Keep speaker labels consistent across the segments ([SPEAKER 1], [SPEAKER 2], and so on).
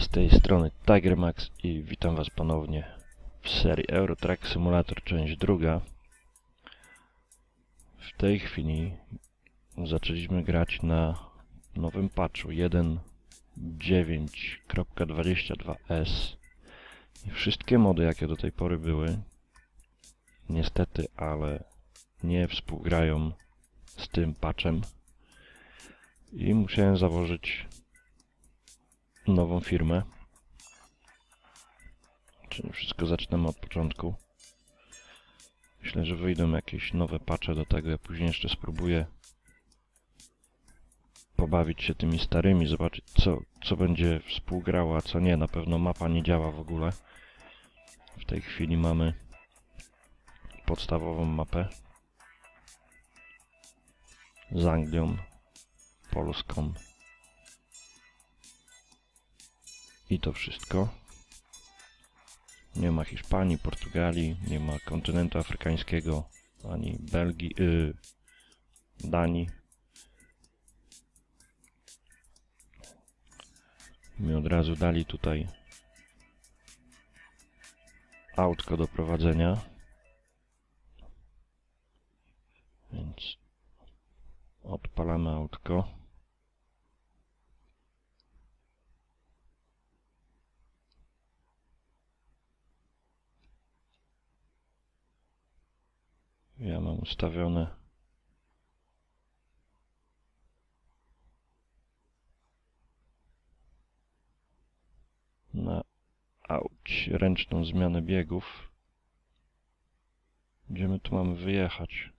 [SPEAKER 1] Z tej strony Tigermax i witam was ponownie w serii Eurotrack Simulator część druga. W tej chwili zaczęliśmy grać na nowym patchu 1.9.22s i wszystkie mody jakie do tej pory były niestety, ale nie współgrają z tym patchem i musiałem założyć nową firmę. Czyli wszystko zaczynamy od początku. Myślę, że wyjdą jakieś nowe patche do tego. Ja później jeszcze spróbuję pobawić się tymi starymi, zobaczyć co, co będzie współgrało, a co nie. Na pewno mapa nie działa w ogóle. W tej chwili mamy podstawową mapę z Anglią, Polską, I to wszystko. Nie ma Hiszpanii, Portugalii, nie ma kontynentu afrykańskiego, ani Belgii, y, Danii. Mi od razu dali tutaj autko do prowadzenia. Więc odpalamy autko. Ja mam ustawione na auć ręczną zmianę biegów. Gdzie my tu mamy wyjechać?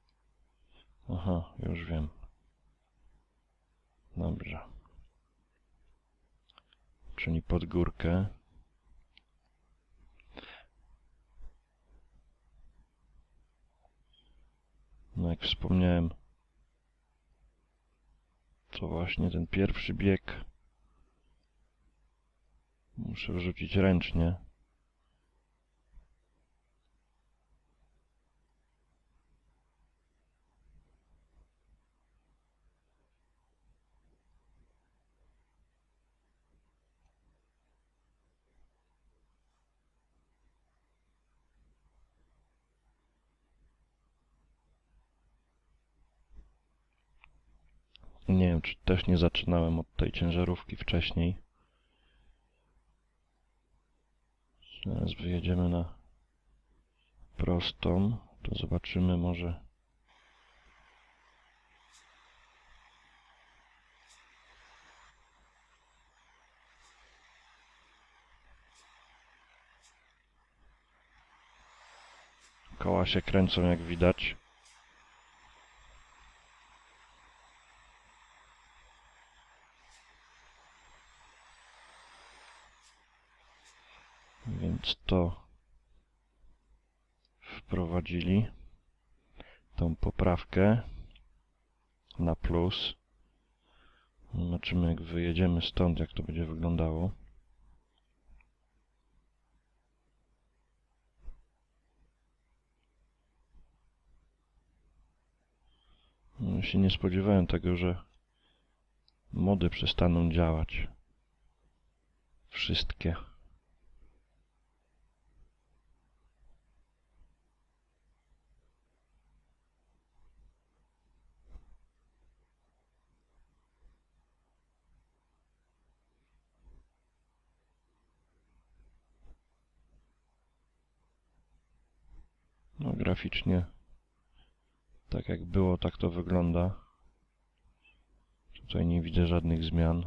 [SPEAKER 1] Aha, już wiem. Dobrze. Czyli pod górkę. No jak wspomniałem, to właśnie ten pierwszy bieg muszę wrzucić ręcznie. Nie wiem, czy też nie zaczynałem od tej ciężarówki wcześniej. Teraz wyjedziemy na prostą. To zobaczymy może... Koła się kręcą jak widać. Więc to wprowadzili tą poprawkę na plus. Zobaczymy jak wyjedziemy stąd, jak to będzie wyglądało. No, się nie spodziewałem tego, że mody przestaną działać. Wszystkie. No graficznie tak jak było, tak to wygląda. Tutaj nie widzę żadnych zmian.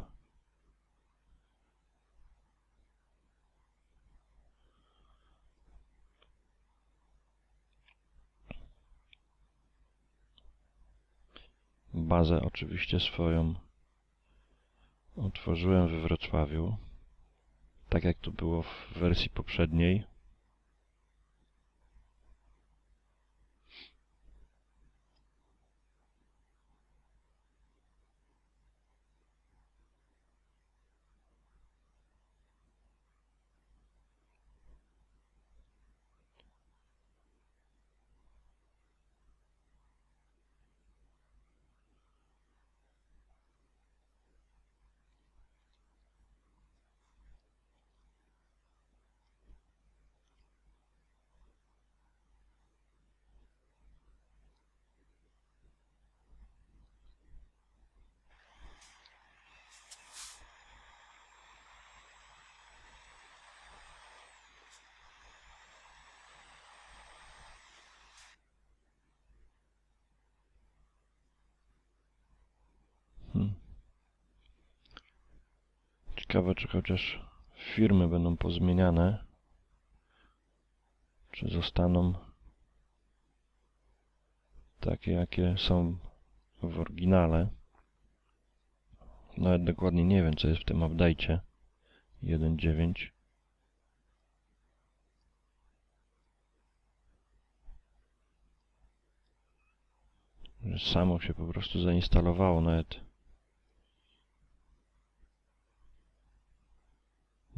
[SPEAKER 1] Bazę oczywiście swoją otworzyłem we Wrocławiu. Tak jak to było w wersji poprzedniej. Hmm. Ciekawe, czy chociaż firmy będą pozmieniane. Czy zostaną takie, jakie są w oryginale. Nawet dokładnie nie wiem, co jest w tym update'cie 1.9. Że samo się po prostu zainstalowało nawet.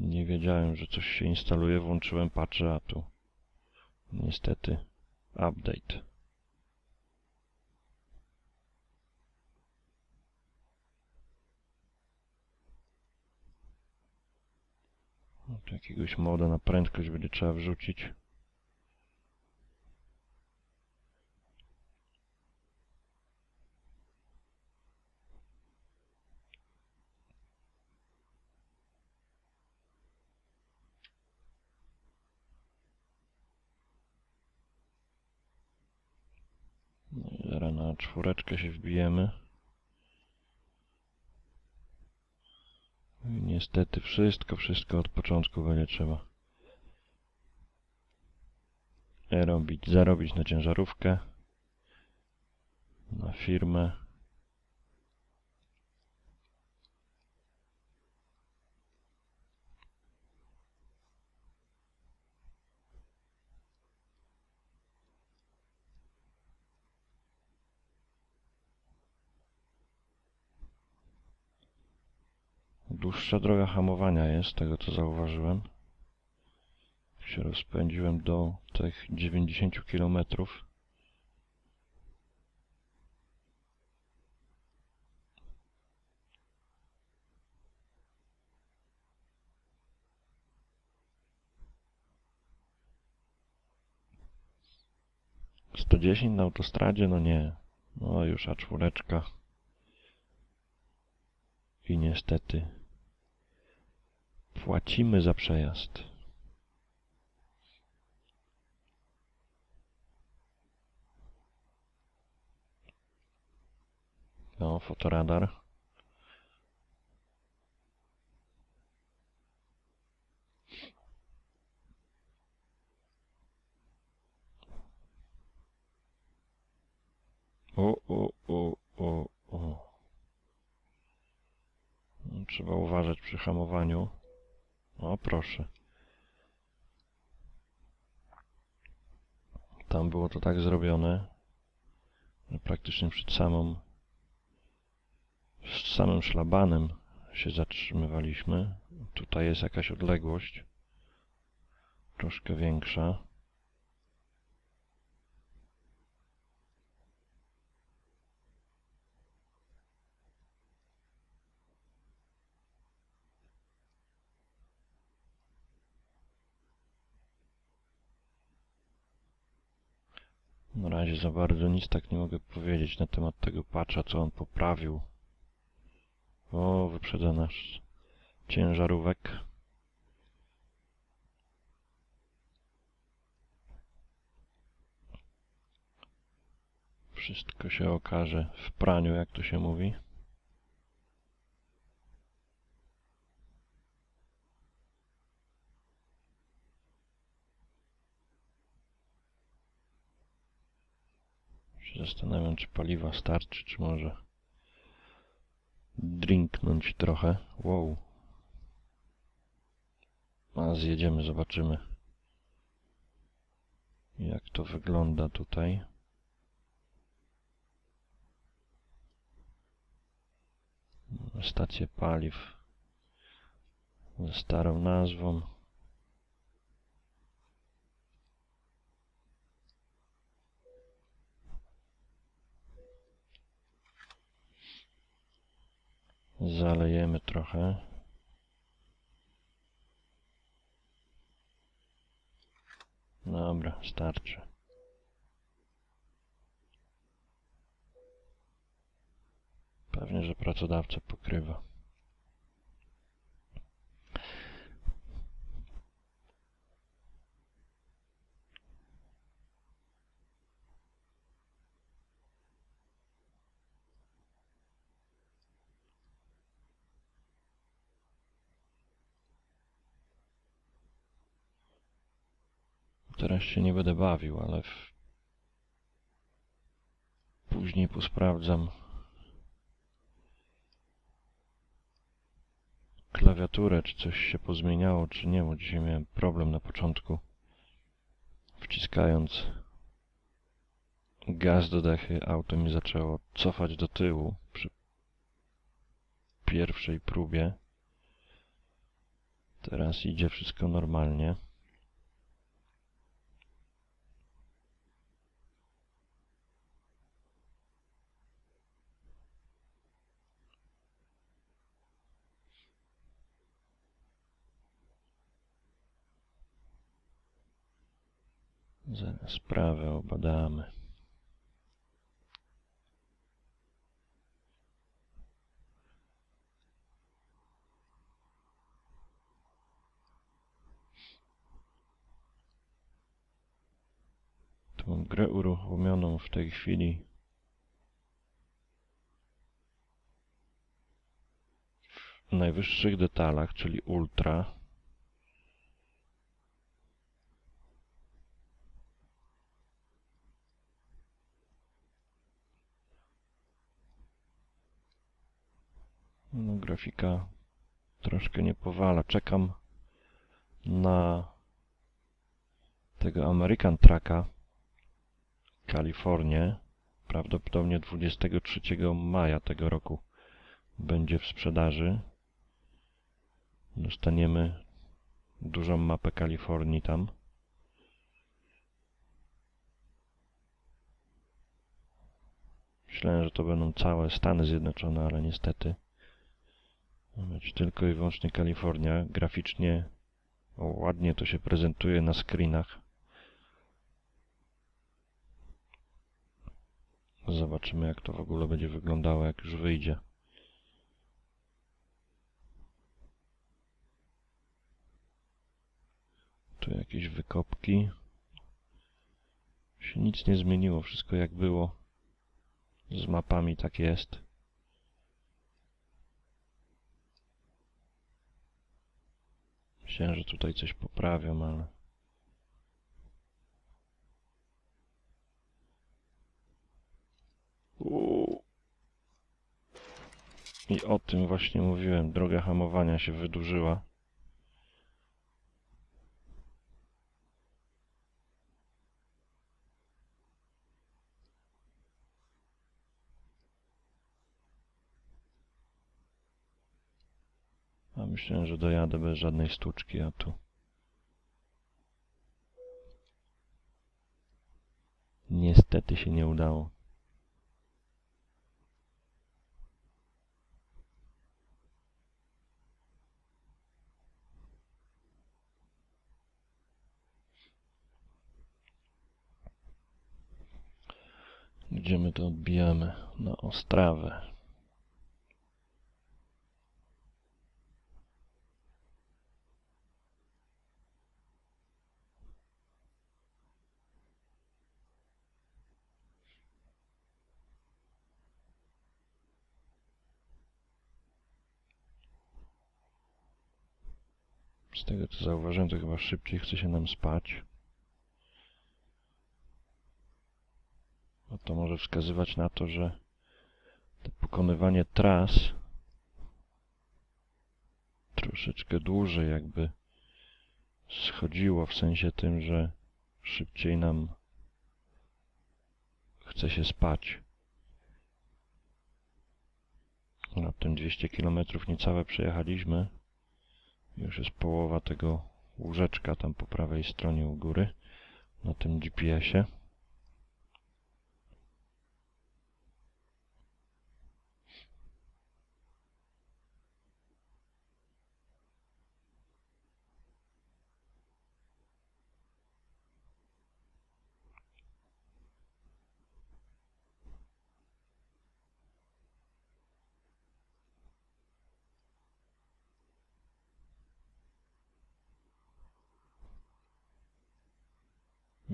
[SPEAKER 1] Nie wiedziałem, że coś się instaluje, włączyłem, patrzę, a tu niestety update. No, tu jakiegoś moda na prędkość będzie trzeba wrzucić. No i zaraz na czwóreczkę się wbijemy. I niestety wszystko, wszystko od początku będzie trzeba robić, zarobić na ciężarówkę, na firmę. Dłuższa droga hamowania jest, z tego co zauważyłem. Się rozpędziłem do tych 90 km. Sto dziesięć na autostradzie? No nie. No już a czwóreczka. I niestety płacimy za przejazd. No, fotoradar. O, o, o, o, o. Trzeba uważać przy hamowaniu. O, proszę. Tam było to tak zrobione, że praktycznie przed samą z samym szlabanem się zatrzymywaliśmy. Tutaj jest jakaś odległość. Troszkę większa. Na razie za bardzo nic tak nie mogę powiedzieć na temat tego patcha, co on poprawił. O, wyprzedza nasz ciężarówek. Wszystko się okaże w praniu, jak to się mówi. Się zastanawiam, czy paliwa starczy, czy może drinknąć trochę. Wow. Zaraz jedziemy, zobaczymy jak to wygląda tutaj. Stacje paliw ze starą nazwą. Zalejemy trochę. Dobra, starczy. Pewnie, że pracodawca pokrywa. Teraz się nie będę bawił, ale w... później posprawdzam klawiaturę, czy coś się pozmieniało, czy nie, bo dzisiaj miałem problem na początku wciskając gaz do dechy, auto mi zaczęło cofać do tyłu przy pierwszej próbie. Teraz idzie wszystko normalnie. Zaraz sprawę obadamy. Tu grę uruchomioną w tej chwili. W najwyższych detalach, czyli ultra. No, grafika troszkę nie powala. Czekam na tego American Trucka Kalifornię. Prawdopodobnie 23 maja tego roku będzie w sprzedaży. Dostaniemy dużą mapę Kalifornii tam. Myślałem, że to będą całe Stany Zjednoczone, ale niestety być tylko i wyłącznie Kalifornia. Graficznie ładnie to się prezentuje na screenach. Zobaczymy jak to w ogóle będzie wyglądało jak już wyjdzie. Tu jakieś wykopki. Się nic nie zmieniło, wszystko jak było. Z mapami tak jest. Myślałem, że tutaj coś poprawią, ale... Uuu. I o tym właśnie mówiłem. Droga hamowania się wydłużyła. Myślałem, że dojadę bez żadnej sztuczki, a tu... Niestety się nie udało. Gdzie my to odbijamy? Na Ostrawę. Z tego co zauważyłem, to chyba szybciej chce się nam spać. A to może wskazywać na to, że to pokonywanie tras troszeczkę dłużej jakby schodziło w sensie tym, że szybciej nam chce się spać. Raptem 200 km niecałe przejechaliśmy. Już jest połowa tego łóżeczka tam po prawej stronie u góry na tym GPS-ie.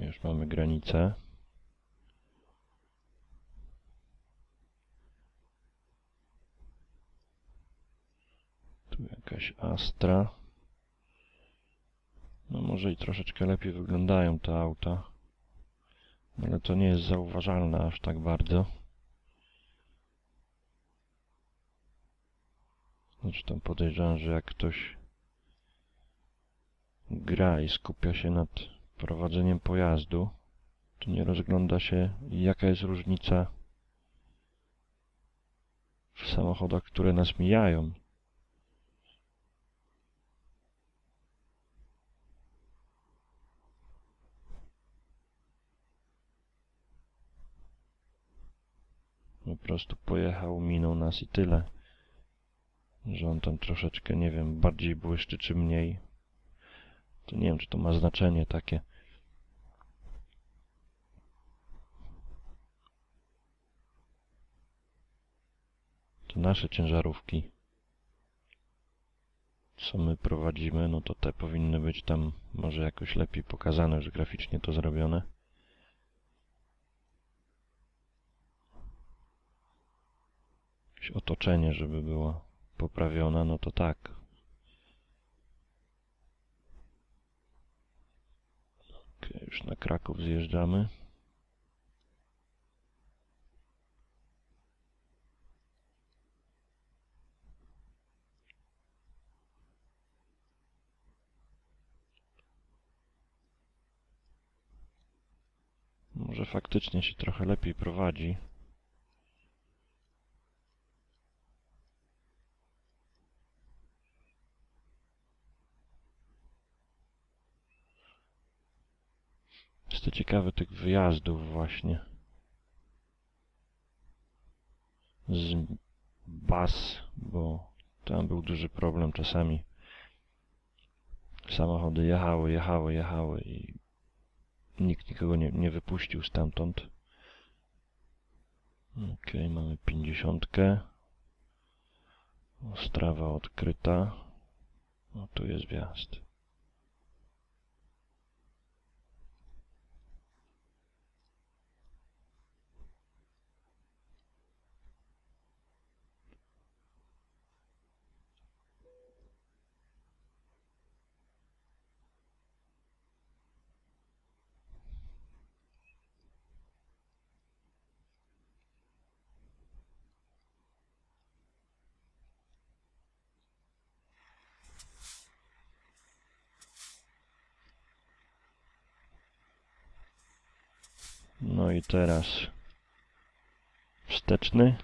[SPEAKER 1] Już mamy granicę. Tu jakaś Astra. No może i troszeczkę lepiej wyglądają te auta. Ale to nie jest zauważalne aż tak bardzo. Zresztą podejrzewam, że jak ktoś gra i skupia się nad prowadzeniem pojazdu, to nie rozgląda się, jaka jest różnica w samochodach, które nas mijają. Po prostu pojechał, minął nas i tyle. Że on tam troszeczkę, nie wiem, bardziej błyszczy czy mniej. To nie wiem, czy to ma znaczenie takie. To nasze ciężarówki, co my prowadzimy, no to te powinny być tam może jakoś lepiej pokazane, już graficznie to zrobione. Jakieś otoczenie, żeby było poprawione, no to tak. Już na Kraków zjeżdżamy. Może faktycznie się trochę lepiej prowadzi. Jestem ciekawy tych wyjazdów właśnie. Z bas, bo tam był duży problem czasami. Samochody jechały, jechały, jechały i nikt nikogo nie, nie wypuścił stamtąd. Ok, mamy pięćdziesiątkę. Ostrawa odkryta. O, tu jest wjazd. No i teraz wsteczny.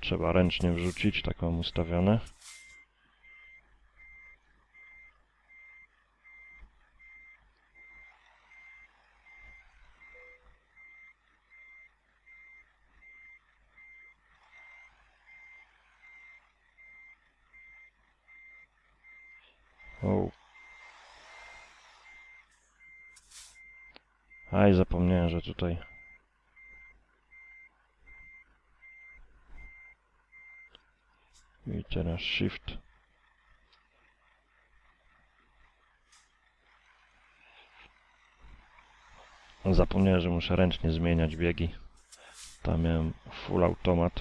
[SPEAKER 1] Trzeba ręcznie wrzucić, tak mam ustawione. O. Aj, zapomniałem, że tutaj... I teraz Shift. Zapomniałem, że muszę ręcznie zmieniać biegi. Tam miałem full automat.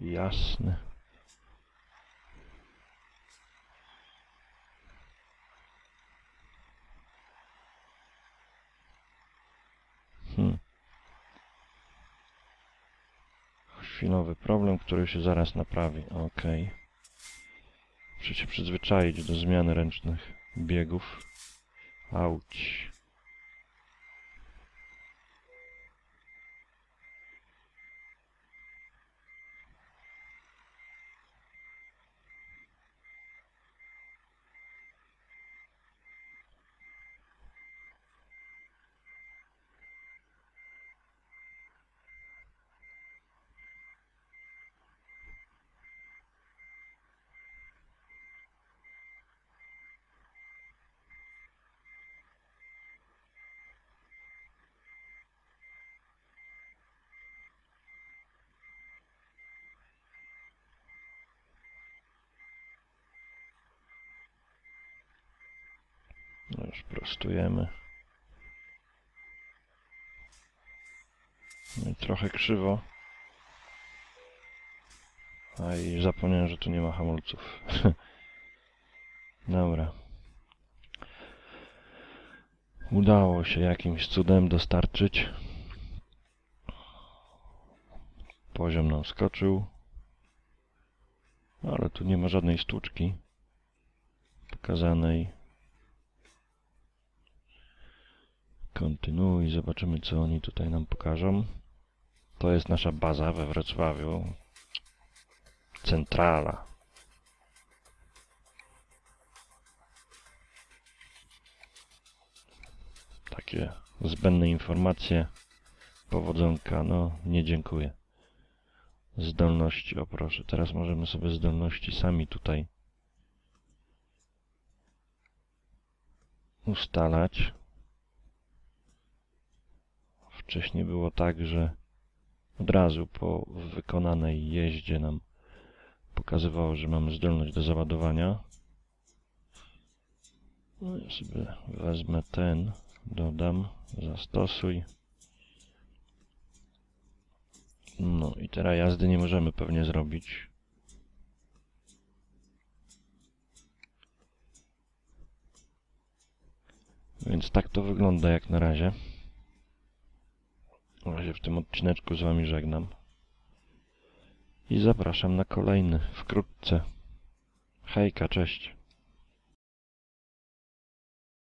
[SPEAKER 1] Jasne. Hmm. Chwilowy problem, który się zaraz naprawi. Okej. Muszę się przyzwyczaić do zmiany ręcznych biegów. Auć. No już prostujemy. No i trochę krzywo. A i zapomniałem, że tu nie ma hamulców. Dobra. Udało się jakimś cudem dostarczyć. Poziom nam skoczył. Ale tu nie ma żadnej sztuczki pokazanej. Kontynuuj, zobaczymy co oni tutaj nam pokażą. To jest nasza baza we Wrocławiu. Centrala. Takie zbędne informacje. Powodzonka, no nie dziękuję. Zdolności, o proszę. Teraz możemy sobie zdolności sami tutaj ustalać. Wcześniej było tak, że od razu po wykonanej jeździe nam pokazywało, że mamy zdolność do załadowania. No ja sobie wezmę ten, dodam, zastosuj. No i teraz jazdy nie możemy pewnie zrobić. Więc tak to wygląda jak na razie. Na razie w tym odcineczku z Wami żegnam. I zapraszam na kolejny wkrótce. Hejka, cześć.